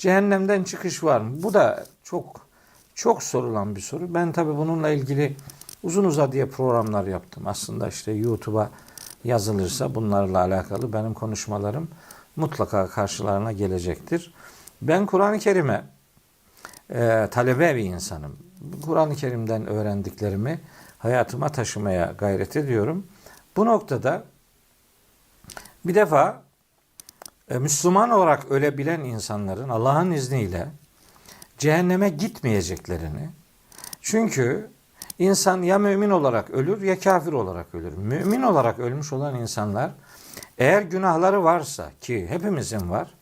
Cehennemden çıkış var mı? Bu da çok çok sorulan bir soru. Ben tabii bununla ilgili uzun uzadıya programlar yaptım. Aslında işte YouTube'a yazılırsa bunlarla alakalı benim konuşmalarım mutlaka karşılarına gelecektir. Ben Kur'an-ı Kerim'e e, talebe bir insanım. Kur'an-ı Kerim'den öğrendiklerimi hayatıma taşımaya gayret ediyorum. Bu noktada bir defa Müslüman olarak ölebilen insanların Allah'ın izniyle cehenneme gitmeyeceklerini çünkü insan ya mümin olarak ölür ya kafir olarak ölür. Mümin olarak ölmüş olan insanlar eğer günahları varsa ki hepimizin var.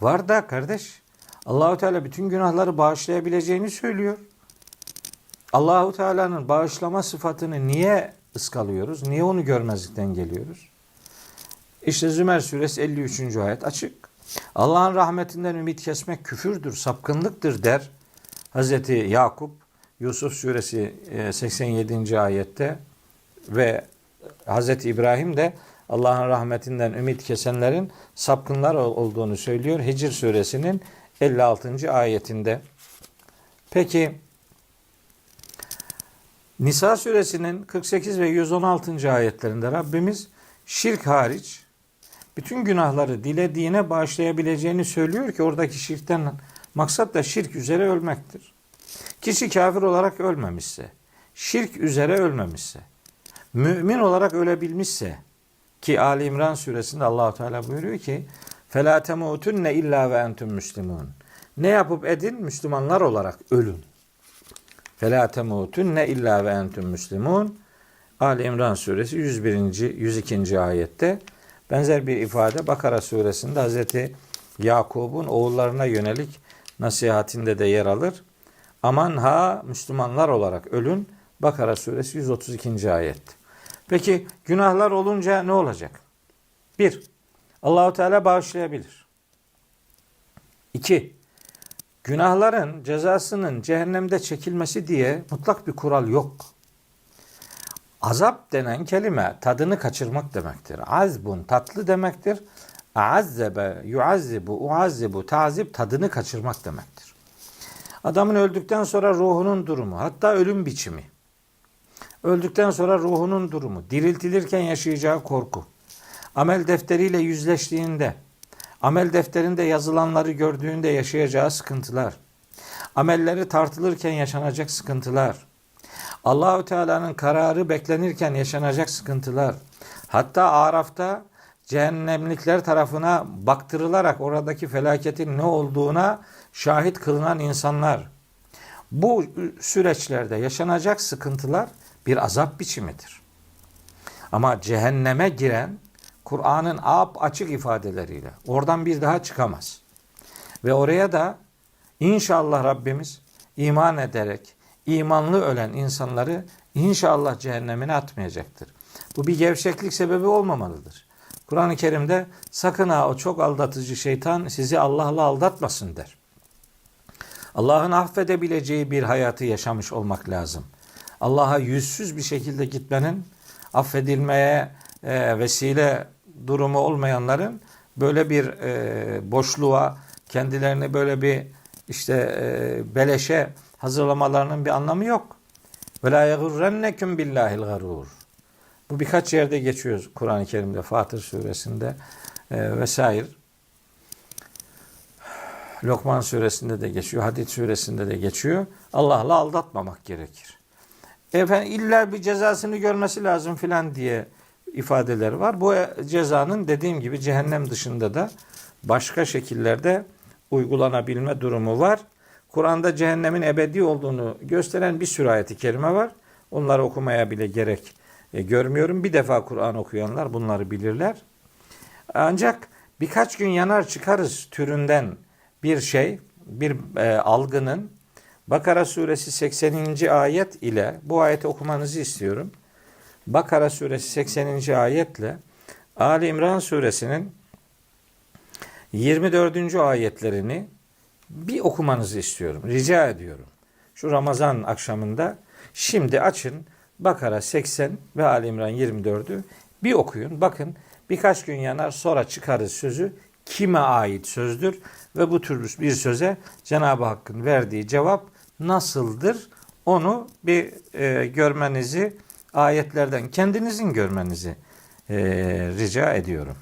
Var da kardeş Allahu Teala bütün günahları bağışlayabileceğini söylüyor. Allahu Teala'nın bağışlama sıfatını niye ıskalıyoruz? Niye onu görmezlikten geliyoruz? İşte Zümer suresi 53. ayet açık. Allah'ın rahmetinden ümit kesmek küfürdür, sapkınlıktır der Hazreti Yakup Yusuf suresi 87. E, ayette ve Hazreti İbrahim de Allah'ın rahmetinden ümit kesenlerin sapkınlar olduğunu söylüyor. Hicr suresinin 56. ayetinde. Peki Nisa suresinin 48 ve 116. ayetlerinde Rabbimiz şirk hariç bütün günahları dilediğine bağışlayabileceğini söylüyor ki oradaki şirkten maksat da şirk üzere ölmektir. Kişi kafir olarak ölmemişse, şirk üzere ölmemişse, mümin olarak ölebilmişse ki Ali İmran suresinde Allahu Teala buyuruyor ki فَلَا تَمُوتُنَّ illa ve entum müslimun. Ne yapıp edin Müslümanlar olarak ölün. فَلَا تَمُوتُنَّ illa ve entum müslimun. Ali İmran suresi 101. 102. ayette benzer bir ifade Bakara suresinde Hazreti Yakub'un oğullarına yönelik nasihatinde de yer alır. Aman ha Müslümanlar olarak ölün. Bakara suresi 132. ayet. Peki günahlar olunca ne olacak? Bir, Allahu Teala bağışlayabilir. İki, günahların cezasının cehennemde çekilmesi diye mutlak bir kural yok. Azap denen kelime tadını kaçırmak demektir. Azbun tatlı demektir. Azzebe, yuazzibu, uazzibu, tazip tadını kaçırmak demektir. Adamın öldükten sonra ruhunun durumu, hatta ölüm biçimi. Öldükten sonra ruhunun durumu, diriltilirken yaşayacağı korku. Amel defteriyle yüzleştiğinde, amel defterinde yazılanları gördüğünde yaşayacağı sıkıntılar. Amelleri tartılırken yaşanacak sıkıntılar. Allahü Teala'nın kararı beklenirken yaşanacak sıkıntılar. Hatta Araf'ta cehennemlikler tarafına baktırılarak oradaki felaketin ne olduğuna şahit kılınan insanlar. Bu süreçlerde yaşanacak sıkıntılar bir azap biçimidir. Ama cehenneme giren Kur'an'ın ap açık ifadeleriyle oradan bir daha çıkamaz. Ve oraya da inşallah Rabbimiz iman ederek imanlı ölen insanları inşallah cehennemine atmayacaktır. Bu bir gevşeklik sebebi olmamalıdır. Kur'an-ı Kerim'de sakın ha o çok aldatıcı şeytan sizi Allah'la aldatmasın der. Allah'ın affedebileceği bir hayatı yaşamış olmak lazım. Allah'a yüzsüz bir şekilde gitmenin affedilmeye e, vesile durumu olmayanların böyle bir e, boşluğa kendilerini böyle bir işte e, beleşe hazırlamalarının bir anlamı yok. Ve la yagurrennekum billahil garur. Bu birkaç yerde geçiyor Kur'an-ı Kerim'de, Fatır suresinde e, vesaire. Lokman suresinde de geçiyor, Hadid suresinde de geçiyor. Allah'la aldatmamak gerekir. Efendim illa bir cezasını görmesi lazım filan diye ifadeler var. Bu cezanın dediğim gibi cehennem dışında da başka şekillerde uygulanabilme durumu var. Kur'an'da cehennemin ebedi olduğunu gösteren bir sürü ayeti kerime var. Onları okumaya bile gerek e, görmüyorum. Bir defa Kur'an okuyanlar bunları bilirler. Ancak birkaç gün yanar çıkarız türünden bir şey, bir e, algının Bakara suresi 80. ayet ile bu ayeti okumanızı istiyorum. Bakara suresi 80. ayetle Ali İmran suresinin 24. ayetlerini bir okumanızı istiyorum. Rica ediyorum. Şu Ramazan akşamında şimdi açın Bakara 80 ve Ali İmran 24'ü bir okuyun. Bakın birkaç gün yanar sonra çıkarız sözü kime ait sözdür ve bu tür bir söze Cenab-ı Hakk'ın verdiği cevap nasıldır onu bir e, görmenizi ayetlerden kendinizin görmenizi e, rica ediyorum.